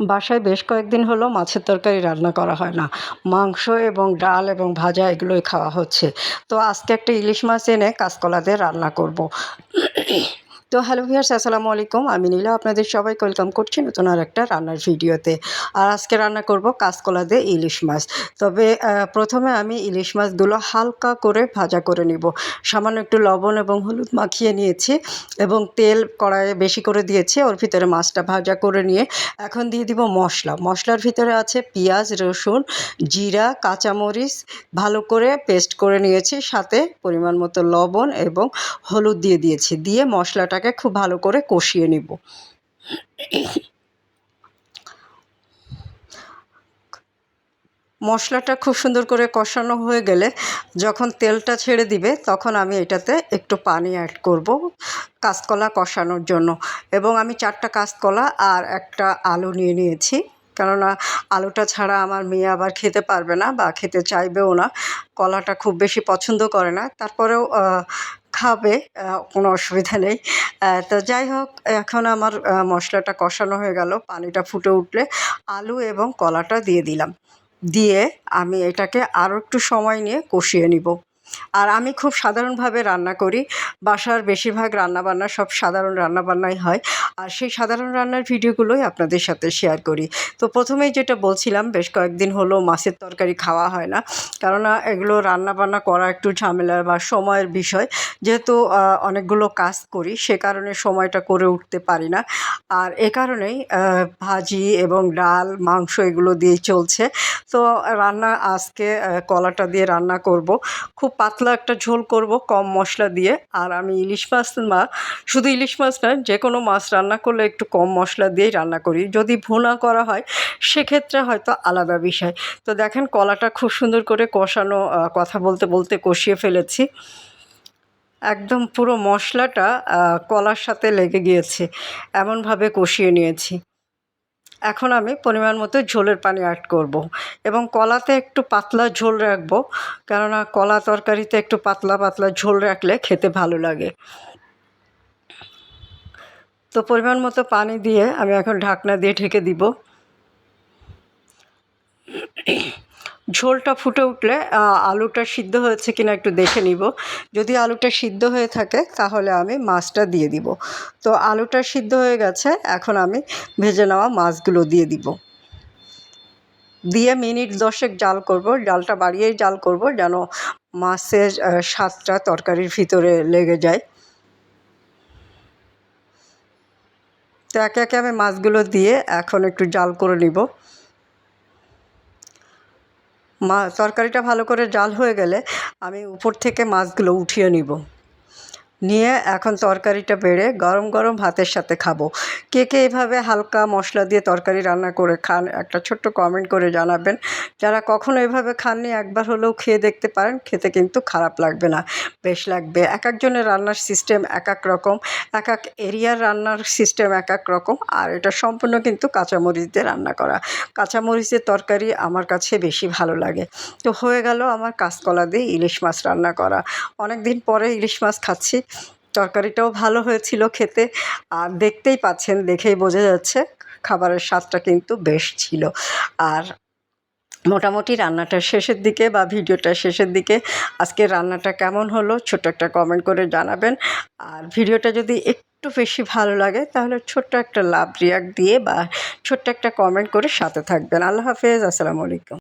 বাসায় বেশ কয়েকদিন হলো মাছের তরকারি রান্না করা হয় না। মাংস এবং ডাল এবং ভাজা এগুলোই খাওয়া হচ্ছে। তো আজকে একটা ইলিশ মাছ এনে কাঁচকলা দিয়ে রান্না করব। তো হ্যালো ভিয়ার্স আসসালামু আলাইকুম। আমি নীলা, আপনাদের সবাইকে ওয়েলকাম করছি নতুন আর একটা রান্নার ভিডিওতে। আর আজকে রান্না করব কাঁচকলা দিয়ে ইলিশ মাছ। তবে প্রথমে আমি ইলিশ মাছগুলো হালকা করে ভাজা করে নিব। সামান্য একটু লবণ এবং হলুদ মাখিয়ে নিয়েছি এবং তেল কড়াইয়ে বেশি করে দিয়েছি। ওর ভিতরে মাছটা ভাজা করে নিয়ে এখন দিয়ে দিব মশলা। মশলার ভিতরে আছে পেঁয়াজ, রসুন, জিরা, কাঁচামরিচ, ভালো করে পেস্ট করে নিয়েছি। সাথে পরিমাণ মতো লবণ এবং হলুদ দিয়ে দিয়েছি। দিয়ে মশলাটাকে খুব ভালো করে কষিয়ে নিব। মশলাটা খুব সুন্দর করে কষানো হয়ে গেলে যখন তেলটা ছেড়ে দিবে তখন আমি এটাতে একটু পানি অ্যাড করব কাঁচকলা কষানোর জন্য। এবং আমি চারটা কাঁচকলা আর একটা আলু নিয়ে নিয়েছি। কেননা আলুটা ছাড়া আমার মেয়ে আবার খেতে পারবে না বা খেতে চাইবেও না। কলাটা খুব বেশি পছন্দ করে না। তারপরেও খাবে কোনো অসুবিধা নেই। তো যাই হোক, এখন আমার মশলাটা কষানো হয়ে গেল, পানিটা ফুটে উঠলে আলু এবং কলাটা দিয়ে দিলাম। দিয়ে আমি এটাকে আরও একটু সময় নিয়ে কষিয়ে নিব। আর আমি খুব সাধারণভাবে রান্না করি। বাসার বেশিরভাগ রান্নাবান্না সব সাধারণ রান্নাবান্নাই হয়। আর সেই সাধারণ রান্নার ভিডিওগুলোই আপনাদের সাথে শেয়ার করি। তো প্রথমেই যেটা বলছিলাম, বেশ কয়েকদিন হলো মাছের তরকারি খাওয়া হয় না। কেননা এগুলো রান্নাবান্না করা একটু ঝামেলার বা সময়ের বিষয়। যেহেতু অনেকগুলো কাজ করি, সে কারণে সময়টা করে উঠতে পারি না। আর এ কারণেই ভাজি এবং ডাল, মাংস এগুলো দিয়েই চলছে। তো রান্না আজকে কলাটা দিয়ে রান্না করব। খুব পাতলা একটা ঝোল করব কম মশলা দিয়ে। আর আমি ইলিশ মাছ বা শুধু ইলিশ মাছ না যে কোনো মাছ রান্না করলে একটু কম মশলা দিয়েই রান্না করি। যদি ভুনা করা হয়, সেক্ষেত্রে হয়তো আলাদা বিষয়। তো দেখেন, কলাটা খুব সুন্দর করে কষানো কথা বলতে বলতে কষিয়ে ফেলেছি। একদম পুরো মশলাটা কলার সাথে লেগে গিয়েছে। এমনভাবে কষিয়ে নিয়েছি। এখন আমি পরিমাণ মতো ঝোলের পানি অ্যাড করব। এবং কলাতে একটু পাতলা ঝোল রাখব, কেননা কলা তরকারিতে একটু পাতলা পাতলা ঝোল রাখলে খেতে ভালো লাগে। তো পরিমাণ মতো পানি দিয়ে আমি এখন ঢাকনা দিয়ে ঢেকে দিব। ঝোলটা ফুটে উঠলে আলুটা সিদ্ধ হয়েছে কিনা একটু দেখে নিব। যদি আলুটা সিদ্ধ হয়ে থাকে, তাহলে আমি মাছটা দিয়ে দিব। তো আলুটা সিদ্ধ হয়ে গেছে, এখন আমি ভেজে নেওয়া মাছগুলো দিয়ে দিব। দিয়ে মিনিট দশেক জাল করব, জালটা বাড়িয়েই জাল করব, যেন মাছের স্বাদটা তরকারির ভিতরে লেগে যায়। তো একে একে আমি মাছগুলো দিয়ে এখন একটু জাল করে নিব। মা তরকারিটা ভালো করে জাল হয়ে গেলে আমি উপর থেকে মাছগুলো উঠিয়ে নিব। নিয়ে এখন তরকারিটা বেড়ে গরম গরম ভাতের সাথে খাব। কে কে এভাবে হালকা মশলা দিয়ে তরকারি রান্না করে খান, একটা ছোট্ট কমেন্ট করে জানাবেন। যারা কখনো এভাবে খাননি, একবার হলেও খেয়ে দেখতে পারেন, খেতে কিন্তু খারাপ লাগবে না। বেশ লাগবে। এক একজনের রান্নার সিস্টেম এক এক রকম, এক এক এরিয়ার রান্নার সিস্টেম এক এক রকম, আর এটা সম্পূর্ণ কিন্তু কাঁচামরিচ দিয়ে রান্না করা। কাঁচামরিচের তরকারি আমার কাছে বেশি ভালো লাগে। তো হয়ে গেল আমার কাঁচকলা দিয়ে ইলিশ মাছ রান্না করা। অনেক দিন পরে ইলিশ মাছ খাচ্ছি। তরকারিটাও ভালো হয়েছিল খেতে। আর দেখতেই পাচ্ছেন, দেখেই বোঝা যাচ্ছে খাবারের স্বাদটা কিন্তু বেশ ছিল। আর মোটামুটি রান্নাটার শেষের দিকে বা ভিডিওটার শেষের দিকে আজকে রান্নাটা কেমন হলো ছোট্ট একটা কমেন্ট করে জানাবেন। আর ভিডিওটা যদি একটু বেশি ভালো লাগে তাহলে ছোট্ট একটা লাভ রিয়াক্ট দিয়ে বা ছোট্ট একটা কমেন্ট করে সাথে থাকবেন। আল্লাহ হাফেজ, আসসালামু আলাইকুম।